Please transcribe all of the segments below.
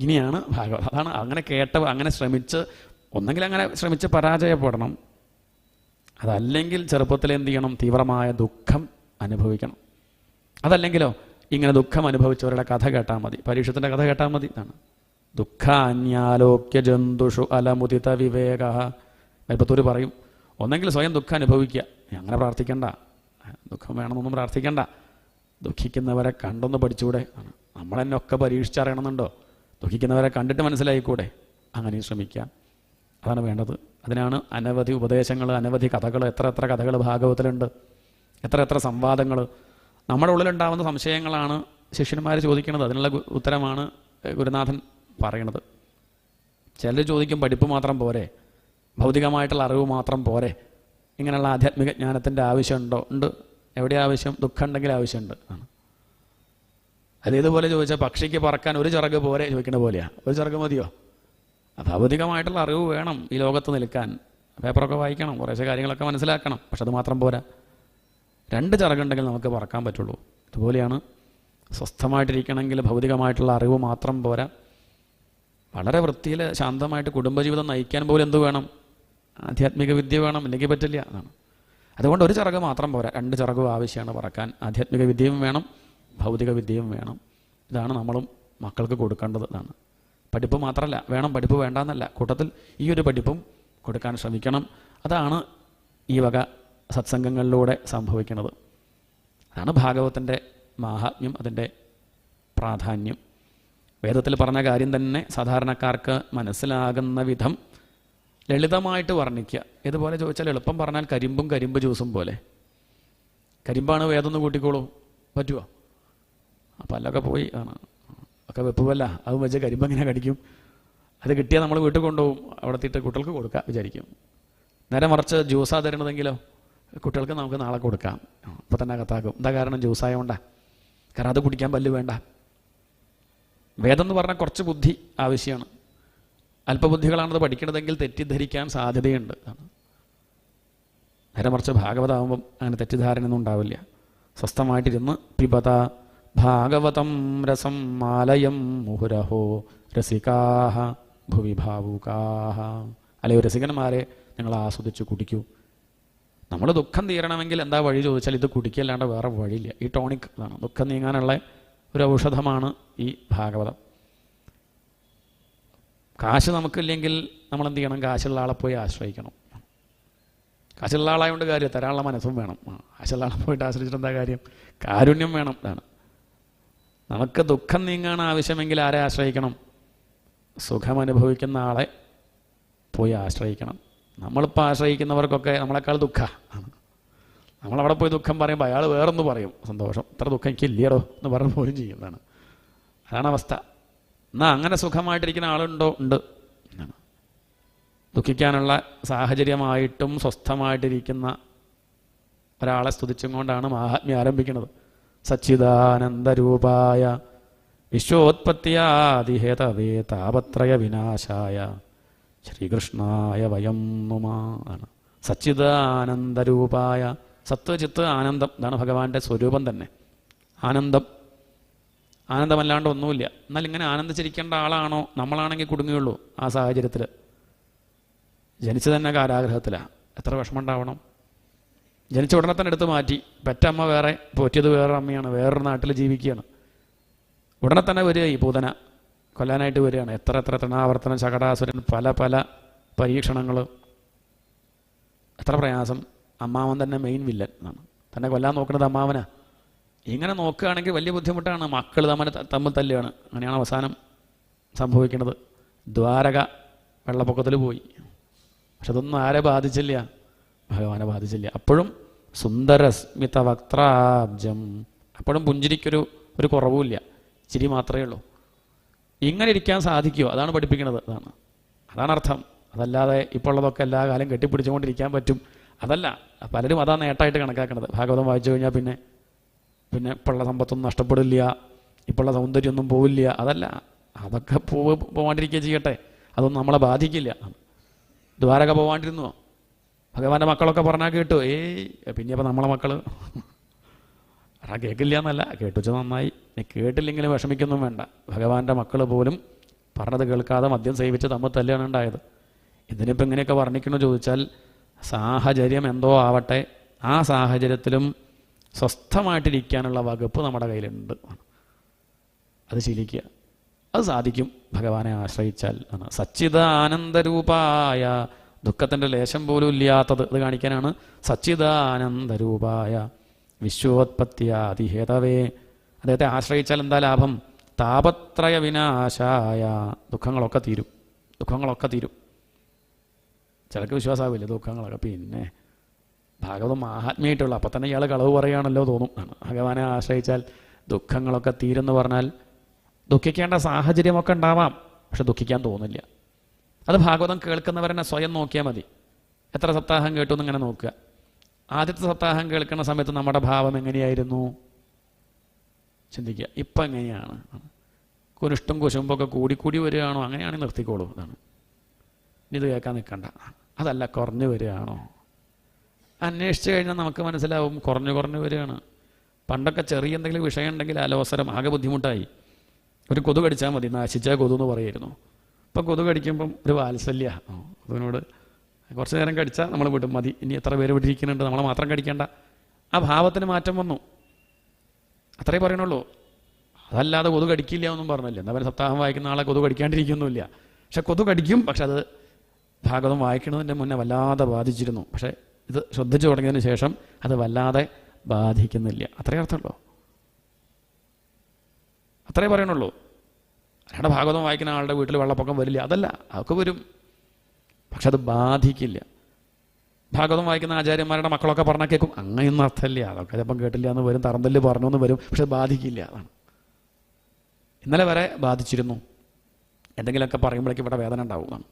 ഇനിയാണ് ഭാഗവതം അതാണ് അങ്ങനെ കേട്ട അങ്ങനെ ശ്രമിച്ച് ഒന്നെങ്കിൽ അങ്ങനെ ശ്രമിച്ച് പരാജയപ്പെടണം. അതല്ലെങ്കിൽ ചെറുപ്പത്തിൽ എന്ത് ചെയ്യണം? തീവ്രമായ ദുഃഖം അനുഭവിക്കണം. അതല്ലെങ്കിലോ ഇങ്ങനെ ദുഃഖം അനുഭവിച്ചവരുടെ കഥ കേട്ടാൽ മതി. പരീക്ഷത്തിന്റെ കഥ കേട്ടാൽ മതി. എന്നാണ് ദുഃഖാന്യാലോക്യ ജന്തുഷു അലമുദിത വിവേക. വലിപ്പത്തൂർ പറയും ഒന്നെങ്കിൽ സ്വയം ദുഃഖം അനുഭവിക്കുക. അങ്ങനെ പ്രാർത്ഥിക്കണ്ട. ദുഃഖം വേണമെന്നൊന്നും പ്രാർത്ഥിക്കണ്ട. ദുഃഖിക്കുന്നവരെ കണ്ടൊന്ന് പഠിച്ചുകൂടെ നമ്മൾ തന്നെ പരീക്ഷിച്ചറിയണമെന്നുണ്ടോ? ദുഃഖിക്കുന്നവരെ കണ്ടിട്ട് മനസ്സിലായിക്കൂടെ? അങ്ങനെ ശ്രമിക്കാം. അതാണ് വേണ്ടത്. അതിനാണ് അനവധി ഉപദേശങ്ങൾ അനവധി കഥകൾ എത്ര എത്ര കഥകൾ ഭാഗവതത്തിലുണ്ട്. എത്ര എത്ര സംവാദങ്ങൾ നമ്മുടെ ഉള്ളിലുണ്ടാവുന്ന സംശയങ്ങളാണ് ശിഷ്യന്മാർ ചോദിക്കുന്നത്. അതിനുള്ള ഉത്തരമാണ് ഗുരുനാഥൻ പറയണത്. ചിലർ ചോദിക്കും പഠിപ്പ് മാത്രം പോരെ. ഭൗതികമായിട്ടുള്ള അറിവ് മാത്രം പോരെ. ഇങ്ങനെയുള്ള ആധ്യാത്മിക ജ്ഞാനത്തിന്റെ ആവശ്യമുണ്ടോ? ഉണ്ട്. എവിടെ ആവശ്യം? ദുഃഖം ഉണ്ടെങ്കിൽ ആവശ്യമുണ്ട്. ആണ്. അത് ഇതുപോലെ ചോദിച്ചാൽ പക്ഷിക്ക് പറക്കാൻ ഒരു ചിറക് പോരെ ചോദിക്കുന്ന പോലെയാണ് ഒരു ചിറക് മതിയോ? ഭൗതികമായിട്ടുള്ള അറിവ് വേണം ഈ ലോകത്ത് നിൽക്കാൻ. പേപ്പറൊക്കെ വായിക്കണം കുറേശ്ശെ കാര്യങ്ങളൊക്കെ മനസ്സിലാക്കണം പക്ഷെ അത് മാത്രം പോരാ. രണ്ട് ചിറകുണ്ടെങ്കിൽ നമുക്ക് പറക്കാൻ പറ്റുള്ളൂ. ഇതുപോലെയാണ് സ്വസ്ഥമായിട്ടിരിക്കണമെങ്കിൽ ഭൗതികമായിട്ടുള്ള അറിവ് മാത്രം പോരാ. വളരെ വൃത്തിയിൽ ശാന്തമായിട്ട് കുടുംബജീവിതം നയിക്കാൻ പോലും എന്ത് വേണം? ആധ്യാത്മിക വിദ്യ വേണം ഇല്ലെങ്കിൽ പറ്റില്ല. അതാണ്. അതുകൊണ്ട് ഒരു ചിറക് മാത്രം പോരാ. രണ്ട് ചിറകും ആവശ്യമാണ് പറക്കാൻ. ആധ്യാത്മിക വിദ്യയും വേണം. ഭൗതിക വിദ്യയും വേണം. ഇതാണ് നമ്മളും മക്കൾക്ക് കൊടുക്കേണ്ടതാണ് പഠിപ്പ് മാത്രമല്ല വേണം പഠിപ്പ് വേണ്ടെന്നല്ല. കൂട്ടത്തിൽ ഈ ഒരു പഠിപ്പും കൊടുക്കാൻ ശ്രമിക്കണം. അതാണ് ഈ വക സത്സംഗങ്ങളിലൂടെ സംഭവിക്കുന്നത്. അതാണ് ഭാഗവത്തിന്റെ മാഹാത്മ്യം അതിന്റെ പ്രാധാന്യം. വേദത്തിൽ പറഞ്ഞ കാര്യം തന്നെ സാധാരണക്കാർക്ക് മനസ്സിലാകുന്ന വിധം ലളിതമായിട്ട് വർണിക്കുക. ഇതുപോലെ ചോദിച്ചാൽ എളുപ്പം പറഞ്ഞാൽ കരിമ്പും കരിമ്പ് ജ്യൂസും പോലെ. കരിമ്പാണ് വേദം ഒന്ന് കൂട്ടിക്കോളൂ. പറ്റുമോ പല്ലൊക്കെ പോയി. ആണ്. ഒക്കെ വെപ്പുമല്ല അത് വെച്ച് കരിമ്പ് എങ്ങനെ കടിക്കും? അത് കിട്ടിയാൽ നമ്മൾ വീട്ടിൽ കൊണ്ടുപോകും. അവിടെ തീട്ട് കുട്ടികൾക്ക് കൊടുക്കാം വിചാരിക്കും. നേരെ മറിച്ച് ജ്യൂസാ തരണതെങ്കിലോ കുട്ടികൾക്ക് നമുക്ക് നാളെ കൊടുക്കാം. ഇപ്പം തന്നെ കത്താക്കും എന്താ കാരണം ജ്യൂസായോണ്ടാ? കാരണം അത് കുടിക്കാൻ പല്ല് വേണ്ട. വേദം എന്ന് പറഞ്ഞാൽ കുറച്ച് ബുദ്ധി ആവശ്യമാണ് അല്പബുദ്ധികളാണത് പഠിക്കണതെങ്കിൽ തെറ്റിദ്ധരിക്കാൻ സാധ്യതയുണ്ട്. നേരെ മറിച്ച് ഭാഗവതാവുമ്പം അങ്ങനെ തെറ്റിദ്ധാരണയൊന്നും ഉണ്ടാവില്ല. സ്വസ്ഥമായിട്ടിരുന്ന് പിബത ഭാഗവതം രസം മാലയം മുഹുരഹോ രസികാഹ ഭുവി ഭാവുകാഹ അല്ലയോ രസികന്മാരെ നിങ്ങൾ ആസ്വദിച്ച് കുടിക്കൂ. നമ്മൾ ദുഃഖം തീരണമെങ്കിൽ എന്താ വഴി ചോദിച്ചാൽ ഇത് കുടിക്കല്ലാണ്ട് വേറെ വഴിയില്ല. ഈ ടോണിക് ഇതാണ്. ദുഃഖം നീങ്ങാനുള്ള ഒരു ഔഷധമാണ് ഈ ഭാഗവതം. കാശ് നമുക്കില്ലെങ്കിൽ നമ്മൾ എന്ത് ചെയ്യണം? കാശുള്ള ആളെ പോയി ആശ്രയിക്കണം. കാശുള്ള ആളായതുകൊണ്ട് കാര്യം തരാനുള്ള മനസ്സും വേണം. കാശുള്ള ആളെ പോയിട്ട് ആശ്രയിച്ചിട്ട് എന്താ കാര്യം? കാരുണ്യം വേണം. ആണ് നമുക്ക് ദുഃഖം നീങ്ങാൻ ആവശ്യമെങ്കിൽ ആരെ ആശ്രയിക്കണം? സുഖമനുഭവിക്കുന്ന ആളെ പോയി ആശ്രയിക്കണം. നമ്മളിപ്പോൾ ആശ്രയിക്കുന്നവർക്കൊക്കെ നമ്മളെക്കാൾ ദുഃഖ. നമ്മളവിടെ പോയി ദുഃഖം പറയുമ്പോൾ അയാൾ വേറൊന്ന് പറയും. സന്തോഷം. ഇത്ര ദുഃഖം എനിക്ക് ഇല്ലയോ എന്ന് പറഞ്ഞ് പോലും ചെയ്യുന്നതാണ് അതാണ് അവസ്ഥ. എന്നാൽ അങ്ങനെ സുഖമായിട്ടിരിക്കുന്ന ആളുണ്ടോ? ഉണ്ട്. ദുഃഖിക്കാനുള്ള സാഹചര്യമായിട്ടും സ്വസ്ഥമായിട്ടിരിക്കുന്ന ഒരാളെ സ്തുതിച്ചും കൊണ്ടാണ് മഹാത്മ്യ ആരംഭിക്കുന്നത്. സച്ചിദാനന്ദരൂപായ വിശ്വോത്പത്തിയാദിഹേതവേ താപത്രയ വിനാശായ. ശ്രീകൃഷ്ണായ വയം നുമാണ് സച്ചിദാനന്ദരൂപായ. സത്വചിത്ത് ആനന്ദം. ഇതാണ് ഭഗവാന്റെ സ്വരൂപം തന്നെ. ആനന്ദം. ആനന്ദമല്ലാണ്ട് ഒന്നുമില്ല. എന്നാൽ ഇങ്ങനെ ആനന്ദിച്ചിരിക്കേണ്ട ആളാണോ? നമ്മളാണെങ്കിൽ കുടുങ്ങിയുള്ളൂ ആ സാഹചര്യത്തിൽ ജനിച്ചു തന്നെ കാരാഗ്രഹത്തിലാണ് എത്ര വിഷമം ഉണ്ടാവണം. ജനിച്ച ഉടനെ തന്നെ എടുത്ത് മാറ്റി. പെറ്റമ്മ വേറെ പോറ്റിയത് വേറെ അമ്മയാണ് വേറൊരു നാട്ടിൽ ജീവിക്കുകയാണ്. ഉടനെ തന്നെ വരിക ഈ പൂതന. കൊല്ലാനായിട്ട് വരികയാണ്. എത്ര എത്ര തൃണാവർത്തനം ശകടാസുരൻ പല പല പരീക്ഷണങ്ങൾ എത്ര പ്രയാസം. അമ്മാവൻ തന്നെ മെയിൻ വില്ലൻ എന്നാണ്. തന്നെ കൊല്ലാൻ നോക്കുന്നത് അമ്മാവനാ. ഇങ്ങനെ നോക്കുകയാണെങ്കിൽ വലിയ ബുദ്ധിമുട്ടാണ്. മക്കൾ തമ്മിൽ തമ്മിൽ തല്ലുകയാണ്. അങ്ങനെയാണ് അവസാനം സംഭവിക്കുന്നത്. ദ്വാരക വെള്ളപ്പൊക്കത്തിൽ പോയി. പക്ഷെ അതൊന്നും ആരെ ബാധിച്ചില്ല. ഭഗവാനെ ബാധിച്ചില്ല. അപ്പോഴും സുന്ദരസ്മിത വക്താബ്ജം അപ്പോഴും പുഞ്ചിരിക്കൊരു ഒരു കുറവുമില്ല. ചിരി മാത്രമേ ഉള്ളൂ. ഇങ്ങനെ ഇരിക്കാൻ സാധിക്കുമോ അതാണ് പഠിപ്പിക്കുന്നത്. അതാണ്. അതാണ് അർത്ഥം. അതല്ലാതെ ഇപ്പോൾ ഉള്ളതൊക്കെ എല്ലാ കാലം കെട്ടിപ്പിടിച്ചുകൊണ്ടിരിക്കാൻ പറ്റും. അതല്ല. പലരും അതാണ് നേട്ടമായിട്ട് കണക്കാക്കുന്നത് ഭാഗവതം വായിച്ചു കഴിഞ്ഞാൽ പിന്നെ പിന്നെ ഇപ്പോഴുള്ള സമ്പത്തൊന്നും നഷ്ടപ്പെടില്ല. ഇപ്പോഴുള്ള സൗന്ദര്യമൊന്നും പോവില്ല. അതല്ല. അതൊക്കെ പോവ് പോവാണ്ടിരിക്കുക ചെയ്യട്ടെ. അതൊന്നും നമ്മളെ ബാധിക്കില്ല. ദ്വാരക പോവാണ്ടിരുന്നോ ഭഗവാന്റെ മക്കളൊക്കെ പറഞ്ഞാൽ കേട്ടു. ഏയ് പിന്നെ അപ്പം നമ്മളെ മക്കൾ ആ കേൾക്കില്ല എന്നല്ല കേട്ടുവെച്ചാൽ നന്നായി കേട്ടില്ലെങ്കിലും വിഷമിക്കൊന്നും വേണ്ട. ഭഗവാന്റെ മക്കൾ പോലും പറഞ്ഞത് കേൾക്കാതെ മദ്യം സേവിച്ച് തമ്മിൽ തല്ലാണ് ഉണ്ടായത്. ഇതിനിപ്പോൾ ഇങ്ങനെയൊക്കെ വർണിക്കണമെന്ന് ചോദിച്ചാൽ സാഹചര്യം എന്തോ ആവട്ടെ. ആ സാഹചര്യത്തിലും സ്വസ്ഥമായിട്ടിരിക്കാനുള്ള വകുപ്പ് നമ്മുടെ കയ്യിലുണ്ട്. അത് ശീലിക്കുക. അത് സാധിക്കും. ഭഗവാനെ ആശ്രയിച്ചാൽ. സച്ചിദാനന്ദരൂപായ ദുഃഖത്തിന്റെ ലേശം പോലും ഇല്ലാത്തത് അത് കാണിക്കാനാണ് സച്ചിദാനന്ദരൂപായ വിശ്വോത്പത്തിയാതിഹേതവേ അദ്ദേഹത്തെ ആശ്രയിച്ചാൽ എന്താ ലാഭം? താപത്രയ വിനാശായ. ദുഃഖങ്ങളൊക്കെ തീരും. ദുഃഖങ്ങളൊക്കെ തീരും. ചിലക്ക് വിശ്വാസമാവില്ല ദുഃഖങ്ങളൊക്കെ. പിന്നെ ഭാഗവതം മാഹാത്മ്യമായിട്ടുള്ള അപ്പം തന്നെ ഇയാൾ കളവ് പറയുകയാണല്ലോ തോന്നും. ഭഗവാനെ ആശ്രയിച്ചാൽ ദുഃഖങ്ങളൊക്കെ തീരെന്ന് പറഞ്ഞാൽ ദുഃഖിക്കേണ്ട സാഹചര്യമൊക്കെ ഉണ്ടാവാം. പക്ഷെ ദുഃഖിക്കാൻ തോന്നില്ല. അത് ഭാഗവതം കേൾക്കുന്നവരെന്നെ സ്വയം നോക്കിയാൽ മതി. എത്ര സപ്താഹം കേട്ടു എന്നിങ്ങനെ നോക്കുക. ആദ്യത്തെ സപ്താഹം കേൾക്കുന്ന സമയത്ത് നമ്മുടെ ഭാവം എങ്ങനെയായിരുന്നു? ചിന്തിക്കുക. ഇപ്പം എങ്ങനെയാണ്? കുനിഷ്ടും കുശുമ്പൊക്കെ കൂടി കൂടി വരികയാണോ? അങ്ങനെയാണെങ്കിൽ നിർത്തിക്കോളൂ. അതാണ് ഇത് കേൾക്കാൻ നിൽക്കണ്ട. അതല്ല കുറഞ്ഞു വരികയാണോ? അന്വേഷിച്ച് കഴിഞ്ഞാൽ നമുക്ക് മനസ്സിലാവും കുറഞ്ഞു കുറഞ്ഞു വരികയാണ്. പണ്ടൊക്കെ ചെറിയ എന്തെങ്കിലും വിഷയം ഉണ്ടെങ്കിൽ അലോസരം ആകെ ബുദ്ധിമുട്ടായി. ഒരു കൊതു കടിച്ചാൽ മതി. നാശിച്ച കൊതു എന്ന് പറയായിരുന്നു ഇപ്പം കൊതുക് കടിക്കുമ്പം ഒരു വാത്സല്യ. അതിനോട് കുറച്ച് നേരം കടിച്ചാൽ നമ്മൾ വിടും മതി. ഇനി എത്ര പേര് വിട്ടിരിക്കുന്നുണ്ട് നമ്മളെ മാത്രം കടിക്കേണ്ട. ആ ഭാവത്തിന് മാറ്റം വന്നു. അത്രേ പറയണുള്ളൂ. അതല്ലാതെ കൊതു കടിക്കില്ല എന്നും പറഞ്ഞില്ല. പറയുക സപ്താഹം വായിക്കുന്ന ആളെ കൊതു കടിക്കാണ്ടിരിക്കുന്നില്ല പക്ഷെ കൊതു കടിക്കും പക്ഷെ അത് ഭാഗവതം വായിക്കുന്നതിന്റെ മുന്നേ വല്ലാതെ ബാധിച്ചിരുന്നു. പക്ഷേ ഇത് ശ്രദ്ധിച്ചു തുടങ്ങിയതിന് ശേഷം അത് വല്ലാതെ ബാധിക്കുന്നില്ല. അത്രേ അർത്ഥമുള്ളൂ. അത്രേ പറയണുള്ളൂ. അല്ലാണ്ട് ഭാഗവതം വായിക്കുന്ന ആളുടെ വീട്ടിൽ വെള്ളപ്പൊക്കം വരില്ല. അതല്ല അതൊക്കെ വരും. പക്ഷെ അത് ബാധിക്കില്ല. ഭാഗവതം വായിക്കുന്ന ആചാര്യന്മാരുടെ മക്കളൊക്കെ പറഞ്ഞാൽ കേൾക്കും അങ്ങനെയൊന്നും അർത്ഥമില്ല. അതൊക്കെ ചിലപ്പം കേട്ടില്ല എന്ന് വരും തറന്തല്ല് പറഞ്ഞു എന്ന് വരും പക്ഷെ ബാധിക്കില്ല അതാണ്. ഇന്നലെ വരെ ബാധിച്ചിരുന്നു. എന്തെങ്കിലുമൊക്കെ പറയുമ്പോഴേക്കും ഇവിടെ വേദന ഉണ്ടാവും.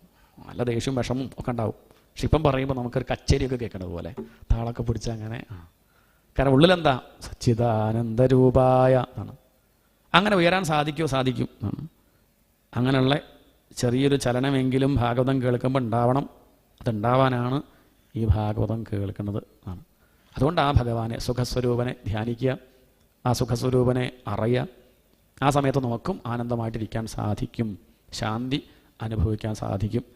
നല്ല ദേഷ്യവും വിഷമവും ഒക്കെ ഉണ്ടാവും. പക്ഷെ ഇപ്പം പറയുമ്പോൾ നമുക്കൊരു കച്ചേരിയൊക്കെ കേൾക്കണത് പോലെ. താളൊക്കെ പിടിച്ച അങ്ങനെ. കാരണം ഉള്ളിലെന്താ? സച്ചിദാനന്ദരൂപായ ആണ് അങ്ങനെ ഉയരാൻ സാധിക്കുമോ സാധിക്കും. അങ്ങനെയുള്ള ചെറിയൊരു ചലനമെങ്കിലും ഭാഗവതം കേൾക്കുമ്പോൾ ഉണ്ടാവണം. അതുണ്ടാവാനാണ് ഈ ഭാഗവതം കേൾക്കുന്നത് ആണ്. അതുകൊണ്ട് ആ ഭഗവാനെ സുഖസ്വരൂപനെ ധ്യാനിക്കുക ആ സുഖസ്വരൂപനെ അറിയുക. ആ സമയത്ത് നമുക്കും ആനന്ദമായിട്ടിരിക്കാൻ സാധിക്കും. ശാന്തി അനുഭവിക്കാൻ സാധിക്കും.